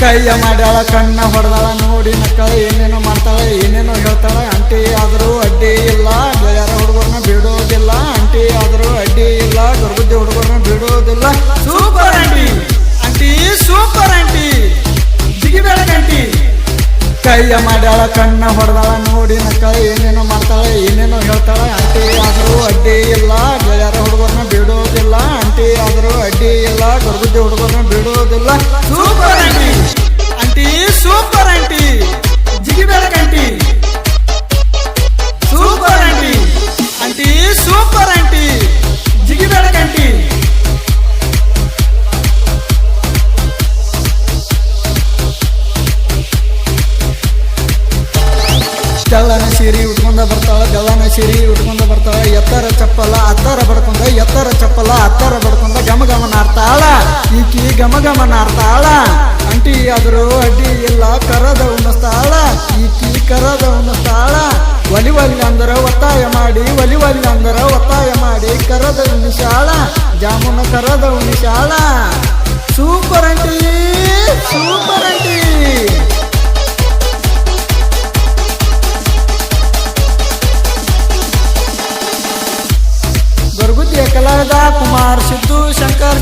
ಕೈಯ ಮಾಡ್ಯಾಳ, ಕಣ್ಣ ಹೊಡೆದಾಳ, ನೋಡಿ ನಕ್ಕಳ ಏನೇನೋ ಮಾಡ್ತಾಳ, ಏನೇನೋ ಹೇಳ್ತಾಳ ಅಂಟಿ ಆದರೂ ಅಡ್ಡಿ ಇಲ್ಲ, ಗೆಳೆಯರ ಹುಡುಗರನ್ನ ಬಿಡೋದಿಲ್ಲ ಅಂಟಿ ಆದರೂ ಅಡ್ಡಿ ಇಲ್ಲ ಗರ್ಭುದ್ದಿ ಹುಡುಗರನ್ನ ಬಿಡೋದಿಲ್ಲ. Super aunty aunty super aunty ಜಿಗಿಬೇಡ aunty ಕೈಯ ಮಾಡ್ಯಾಳ, ಕಣ್ಣ ಹೊಡೆದಾಳ, ನೋಡಿ ನಕ್ಕಳ ಏನೇನೋ ಮಾಡ್ತಾಳ, ಏನೇನೋ ಹೇಳ್ತಾಳ ಅಂಟಿ ಆದರೂ ಅಡ್ಡಿ ಇಲ್ಲ, ಗೆಳೆಯರ ಹುಡುಗರನ್ನ ಬಿಡೋದಿಲ್ಲ ಅಂಟಿ ಆದರೂ ಅಡ್ಡಿ ಇಲ್ಲ ಗರ್ಭುದ್ದಿ ಹುಡುಗರನ್ನ ಬಿಡೋದಿಲ್ಲ. ಸೂಪರ್ ಆಂಟಿ ತೆಳ್ಳನ ಸೀರಿ ಉಟ್ಕೊಂಡ ಬರ್ತಾಳ ಜಲ್ಲನ ಸೀರೆ ಉಟ್ಕೊಂಡ ಬರ್ತಾಳ. ಎತ್ತರ ಚಪ್ಪಲ ಹತ್ತರ ಬಡ್ಕೊಂಡ, ಎತ್ತರ ಚಪ್ಪಲ ಹತ್ತರ ಬಡ್ಕೊಂಡ ಗಮ ನಾಡ್ತಾಳ ಈಕಿ ಗಮ ಗಮನ ನಾಡ್ತಾಳ ಅಂಟಿ ಆದರೂ ಅಡ್ಡಿ ಇಲ್ಲ, ಕರದ ಉಣಿಸ್ತಾಳ ಈಕಿ ಕರದ ಉಣಿಸ್ತಾಳ ಒಲಿ ಒಲಿ ಅಂದರ ಒತ್ತಾಯ ಮಾಡಿ, ಒಲಿ ಒಲಿ ಅಂದರ ಒತ್ತಾಯ ಮಾಡಿ, ಕರದ ಉಣಿಸಾಳ. ಜಾಮೂನ ಕರದ ಅಂಟಿ ಸೂಪರ್ ಅಂಟಿ. એકલરદા કુમાર સિદ્ધુ શંકર